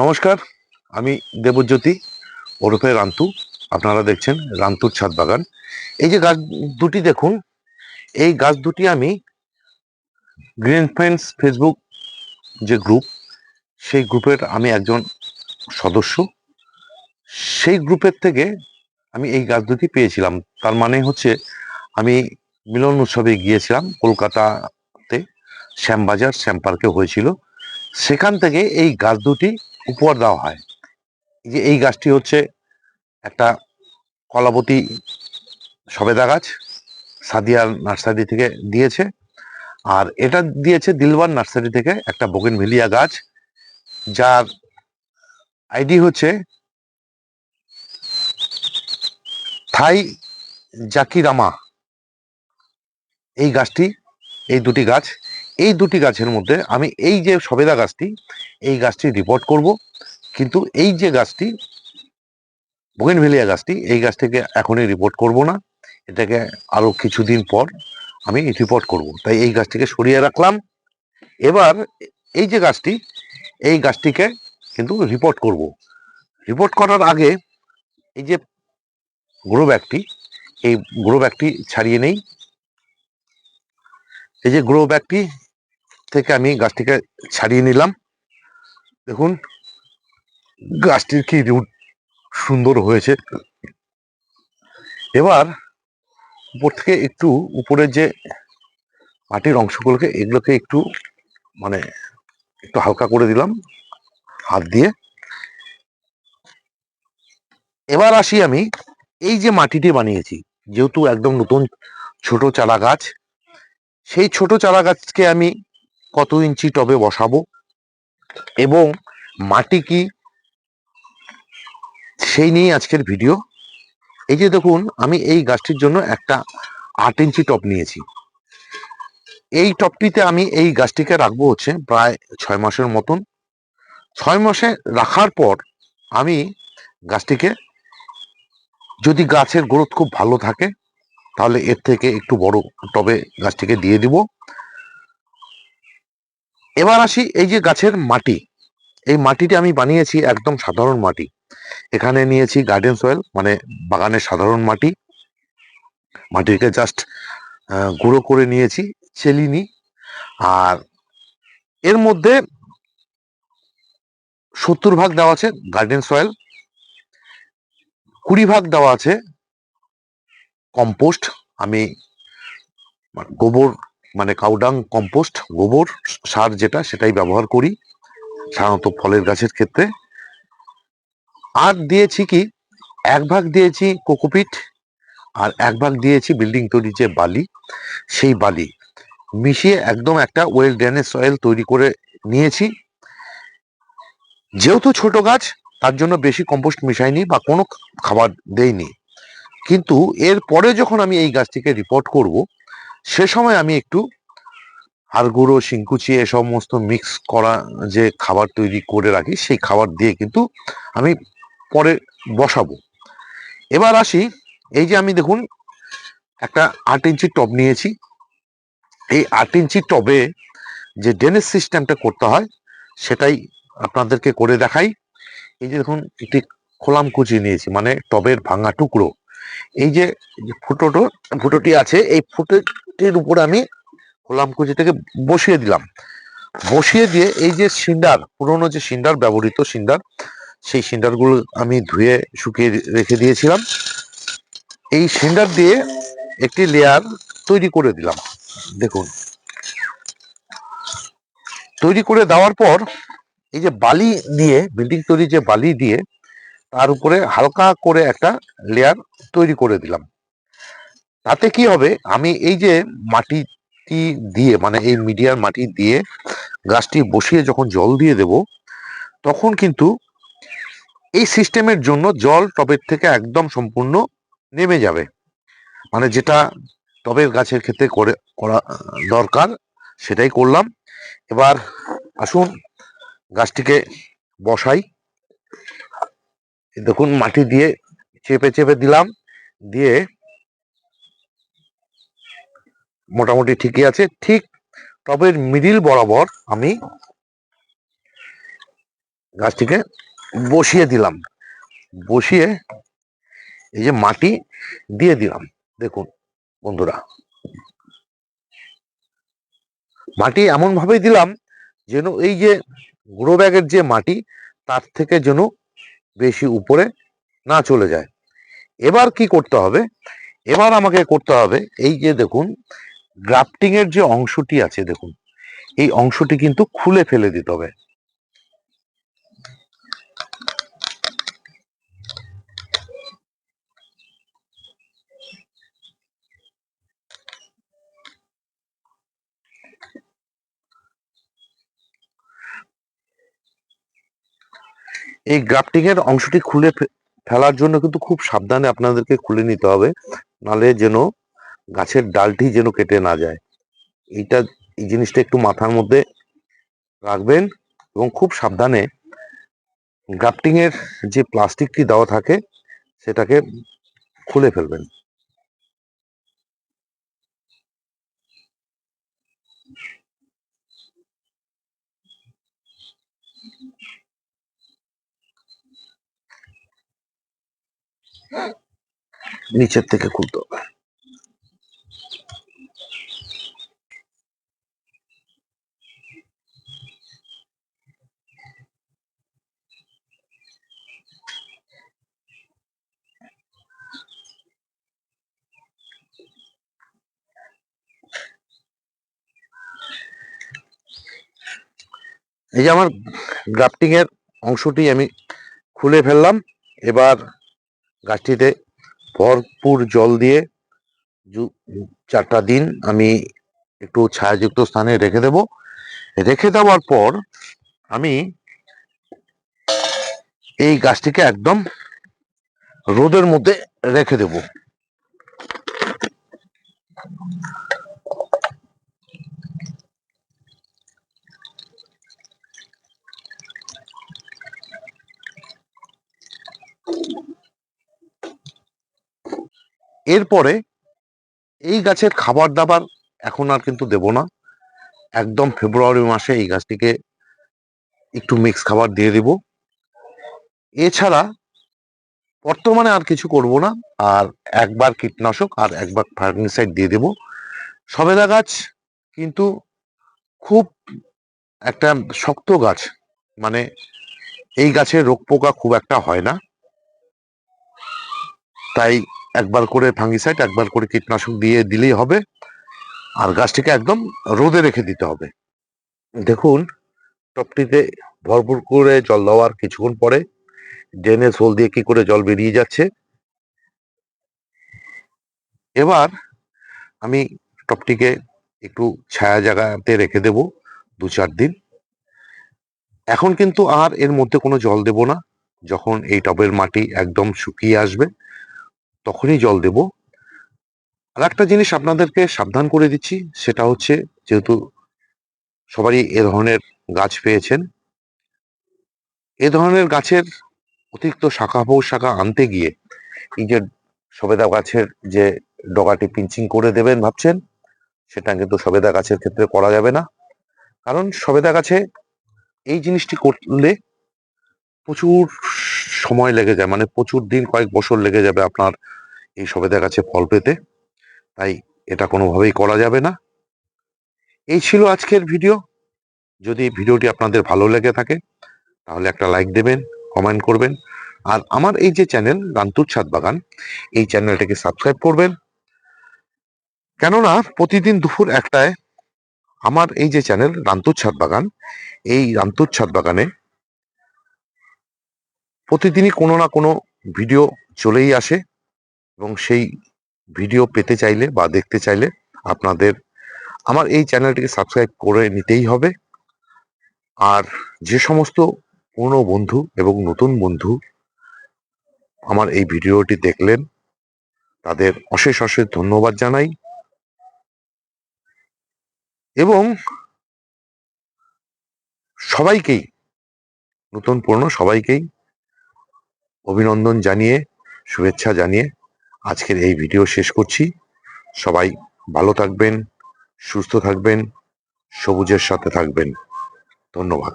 নমস্কার, আমি দেবজ্যোতি ওরফে রান্তু। আপনারা দেখছেন রান্তুর ছাদ বাগান। এই যে গাছ দুটি দেখুন, এই গাছ দুটি আমি গ্রিন ফ্রেন্ডস ফেসবুক যে গ্রুপ, সেই গ্রুপের আমি একজন সদস্য। সেই গ্রুপের থেকে আমি এই গাছ দুটি পেয়েছিলাম। তার মানে হচ্ছে আমি মিলন উৎসবে গিয়েছিলাম কলকাতাতে, শ্যামবাজার শ্যাম পার্কে হয়েছিল। সেখান থেকে এই গাছ দুটি উপহার দেওয়া হয়। যে এই গাছটি হচ্ছে একটা কলাবতী সবেদা গাছ সাদিয়ার নার্সারি থেকে দিয়েছে। আর এটা দিয়েছে দিলবার নার্সারি থেকে একটা বোগেনভিলিয়া গাছ, যার আইডি হচ্ছে থাই জাকিরামা। এই গাছটি, এই দুটি গাছ এই দুটি গাছের মধ্যে আমি এই যে সবেদা গাছটি, এই গাছটি রিপোর্ট করব। কিন্তু এই যে গাছটি, বোগেনভেলিয়া গাছটি, এই গাছটিকে এখনই রিপোর্ট করব না। এটাকে আরও কিছুদিন পর আমি রিপোর্ট করব। তাই এই গাছটিকে সরিয়ে রাখলাম। এবার এই যে গাছটি, এই গাছটিকে কিন্তু রিপোর্ট করব। রিপোর্ট করার আগে এই যে গ্রো ব্যাগটি এই গ্রো ব্যাগটি ছাড়িয়ে নেই। এই যে গ্রো ব্যাগটি থেকে আমি গাছটিকে ছাড়িয়ে নিলাম। দেখুন, গাছটির কি রুট সুন্দর হয়েছে। এবার উপর থেকে একটু উপরের যে মাটির অংশগুলোকে, এগুলোকে একটু মানে একটু হালকা করে দিলাম, হাত দিয়ে। এবার আসি আমি, এই যে মাটিটি বানিয়েছি, যেহেতু একদম নতুন ছোট চারা গাছ সেই ছোট চারা গাছকে আমি কত ইঞ্চি টবে বসাবো? এবং মাটি কি? সেই নিয়ে আজকের ভিডিও। এই যে দেখুন, আমি এই গাছটির জন্য একটা আট ইঞ্চি টপ নিয়েছি। এই টপটিতে আমি এই গাছটিকে রাখব হচ্ছে প্রায় ছয় মাসের মতন। ছয় মাসে রাখার পর আমি গাছটিকে, যদি গাছের গ্রোথ খুব ভালো থাকে, তাহলে এর থেকে একটু বড় টবে গাছটিকে দিয়ে দিব। এবার আসি এই যে গাছের মাটি। এই মাটিটি আমি বানিয়েছি একদম সাধারণ মাটি। এখানে নিয়েছি গার্ডেন সয়েল মানে বাগানের সাধারণ মাটি। মাটিকে জাস্ট গুঁড়ো করে নিয়েছি চেলিনি আর এর মধ্যে সত্তর ভাগ দেওয়া আছে গার্ডেন সয়েল কুড়ি ভাগ দেওয়া আছে কম্পোস্ট আমি গোবর মানে কাউডাং কম্পোস্ট, গোবর, সার যেটা, সেটাই ব্যবহার করি, সাধারণত ফলের গাছের ক্ষেত্রে। আর দিয়েছি কি, এক ভাগ দিয়েছি কোকোপিট, আর এক ভাগ দিয়েছি বিল্ডিং তৈরি যে বালি, সেই বালি মিশিয়ে একদম একটা ওয়েল ড্রেনেজ সয়েল তৈরি করে নিয়েছি। যেহেতু ছোট গাছ, তার জন্য বেশি কম্পোস্ট মিশাইনি বা কোনো খাবার দেইনি। কিন্তু এর পরে যখন আমি এই গাছটিকে রিপোর্ট করব সে সময় আমি একটু হাড় গুঁড়ো শিংকুচি এ সমস্ত মিক্স করা যে খাবার তৈরি করে রাখি, সেই খাবার দিয়ে কিন্তু আমি পরে বসাবো। এবার আসি, এই যে আমি দেখুন একটা আট ইঞ্চি টব নিয়েছি। এই আট ইঞ্চি টবে যে ড্রেনেজ সিস্টেমটা করতে হয়, সেটাই আপনাদেরকে করে দেখাই। এই যে দেখুন, একটি খোলাম কুচি নিয়েছি মানে টবের ভাঙা টুকরো। এই যে ফুটোটো, ফুটোটি আছে, এই ফুটোটির উপর আমি খোলাম কুচিটাকে বসিয়ে দিলাম। বসিয়ে দিয়ে এই যে সিন্ডার পুরোনো যে সিন্ডার ব্যবহৃত সিন্ডার সেই সিন্ডারগুলো আমি ধুয়ে শুকিয়ে রেখে দিয়েছিলাম। এই সিন্ডার দিয়ে একটি লেয়ার তৈরি করে দিলাম। দেখুন। তৈরি করে দেওয়ার পর এই যে বালি দিয়ে বিল্ডিং তৈরি যে বালি দিয়ে, তার উপরে হালকা করে একটা লেয়ার তৈরি করে দিলাম। তাতে কি হবে? আমি এই যে মাটিটি দিয়ে মানে এই মিডিয়ার মাটি দিয়ে গাছটি বসিয়ে যখন জল দিয়ে দেব, তখন কিন্তু এই সিস্টেমের জন্য জল টবের থেকে একদম সম্পূর্ণ নেমে যাবে। মানে যেটা টবের গাছের ক্ষেত্রে করে, করা দরকার, সেটাই করলাম। এবার আসুন গাছটিকে বসাই। দেখুন মাটি দিয়ে চেপে চেপে দিলাম। দিয়ে মোটামুটি ঠিকই আছে। ঠিক টবের মিডিল বরাবর আমি গাছটিকে বসিয়ে দিলাম। বসিয়ে এই যে মাটি দিয়ে দিলাম। দেখুন বন্ধুরা। মাটি এমন ভাবে দিলাম যেন এই যে গ্রো ব্যাগের যে মাটি, তার থেকে যেন বেশি উপরে না চলে যায়। এবার কি করতে হবে? এবার আমাকে করতে হবে এই যে দেখুন গ্রাফটিং এর যে অংশটি আছে, দেখুন, এই অংশটি কিন্তু খুলে ফেলে দিতে হবে। এই গ্রাফটিং এর অংশটি খুলে ফেলার জন্য কিন্তু খুব সাবধানে আপনাদেরকে খুলে নিতে হবে। নালে যেন গাছের ডালটি যেন কেটে না যায়। এইটা, এই জিনিসটা একটু মাথার মধ্যে রাখবেন এবং খুব সাবধানে গ্রাফটিং এর যে প্লাস্টিকটি দেওয়া থাকে, সেটাকে খুলে ফেলবেন। নিচের থেকে খুলতে হবে। এই যে আমার গ্রাফটিং এর অংশটি আমি খুলে ফেললাম। এবার গাছটিতে ভরপুর জল দিয়ে চারটা দিন আমি একটু ছায়াযুক্ত স্থানে রেখে দেব। রেখে দেওয়ার পর আমি এই গাছটিকে একদম রোদের মধ্যে রেখে দেব। এরপরে এই গাছের খাবার দাবার এখন আর কিন্তু দেব না। একদম ফেব্রুয়ারি মাসে এই গাছটিকে একটু মিক্স খাবার দিয়ে দেব। এছাড়া বর্তমানে আর কিছু করব না, আর একবার কীটনাশক আর একবার ফার্গিসাইড দিয়ে দেব। সবেদা গাছ কিন্তু খুব একটা শক্ত গাছ মানে এই গাছে রোগ পোকা খুব একটা হয় না। তাই একবার করে ফাঙ্গিসাইড, একবার করে কীটনাশক দিয়ে দিলেই হবে। আর গাছটিকে একদম রোদে রেখে দিতে হবে। দেখুন, টপটিতে ভরপুর করে জল দেওয়ার কিছুক্ষণ পরে ড্রেনে সোল দিয়ে কি করে জল বেরিয়ে যাচ্ছে। এবার আমি টপটিকে একটু ছায়া জায়গাতে রেখে দেব দু চার দিন। এখন কিন্তু আর এর মধ্যে কোনো জল দেব না, যখন এই টবের মাটি একদম শুকিয়ে আসবে। তখনই জল দেব। আর একটা জিনিস আপনাদেরকে সাবধান করে দিচ্ছি, সেটা হচ্ছে যেহেতু সবারই এ ধরনের গাছ পেয়েছেন, এ ধরনের গাছের অতিরিক্ত শাখা শাখা আনতে গিয়ে এই যে সবেদা গাছের যে ডগাটি পিঞ্চিং করে দেবেন ভাবছেন, সেটা কিন্তু সবেদা গাছের ক্ষেত্রে করা যাবে না। কারণ সবেদা গাছে এই জিনিসটি করলে প্রচুর সময় লেগে যায় মানে প্রচুর দিন কয়েক বছর লেগে যাবে আপনার এই সবেদা গাছে ফল পেতে। তাই এটা কোনোভাবেই করা যাবে না। এই ছিল আজকের ভিডিও। যদি ভিডিওটি আপনাদের ভালো লেগে থাকে, তাহলে একটা লাইক দেবেন, কমেন্ট করবেন। আর আমার এই যে চ্যানেল রান্তুর ছাদ বাগান, এই চ্যানেলটাকে সাবস্ক্রাইব করবেন। কেননা, প্রতিদিন দুপুর একটায় আমার এই যে চ্যানেল রান্তুর ছাদ বাগান, এই রান্তুর ছাদ বাগানে প্রতিদিনই কোনো না কোনো ভিডিও চলেই আসে। এবং সেই ভিডিও পেতে চাইলে বা দেখতে চাইলে আপনাদের আমার এই চ্যানেলটিকে সাবস্ক্রাইব করে নিতেই হবে। আর যে সমস্ত পুরনো বন্ধু এবং নতুন বন্ধু আমার এই ভিডিওটি দেখলেন, তাদের অশেষ অশেষ ধন্যবাদ জানাই। এবং সবাইকেই, নতুন পুরনো সবাইকেই অভিনন্দন জানিয়ে, শুভেচ্ছা জানিয়ে আজকের এই ভিডিও শেষ করছি। সবাই ভালো থাকবেন সুস্থ থাকবেন সবুজের সাথে থাকবেন। ধন্যবাদ।